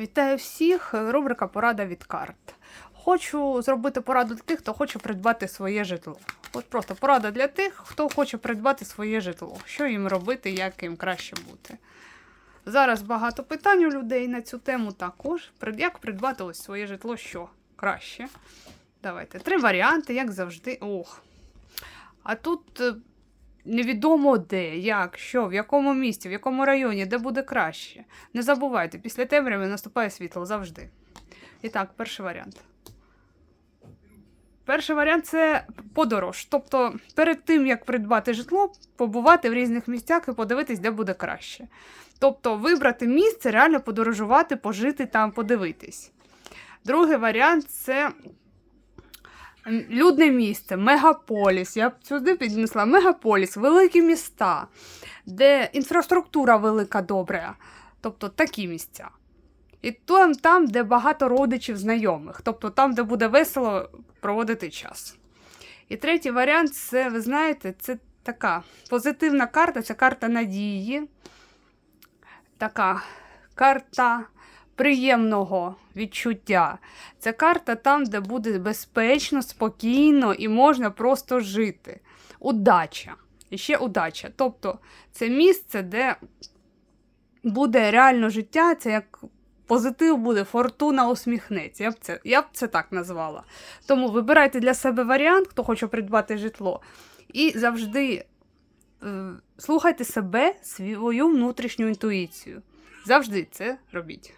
Вітаю всіх! Рубрика Порада від карт. Хочу зробити пораду для тих, хто хоче придбати своє житло. От просто порада для тих, хто хоче придбати своє житло. Що їм робити, як їм краще бути. Зараз багато питань у людей на цю тему також. Як придбати ось своє житло, що краще? Давайте. Три варіанти, як завжди. Ох. А тут е, невідомо де, як, що, в якому місті, в якому районі, де буде краще. Не забувайте, після темряви наступає світло завжди. І так, перший варіант. Перший варіант це подорож. Тобто, перед тим, як придбати житло, побувати в різних місцях і подивитись, де буде краще. Тобто, вибрати місце, реально подорожувати, пожити там, подивитись. Другий варіант це людне місце, мегаполіс. Я б сюди піднесла мегаполіс, великі міста, де інфраструктура велика добра. Тобто такі місця. І там, там, де багато родичів знайомих, тобто там, де буде весело проводити час. І третій варіант це, ви знаєте, це така позитивна карта, це карта надії, така карта приємного відчуття. Це карта там, де буде безпечно, спокійно і можна просто жити. Удача. І ще удача. Тобто це місце, де буде реально життя, це як позитив буде, фортуна усміхнеться. Я б це, я б це так назвала. Тому вибирайте для себе варіант, хто хоче придбати житло, і завжди е, слухайте себе, свою внутрішню інтуїцію. Завжди це робіть.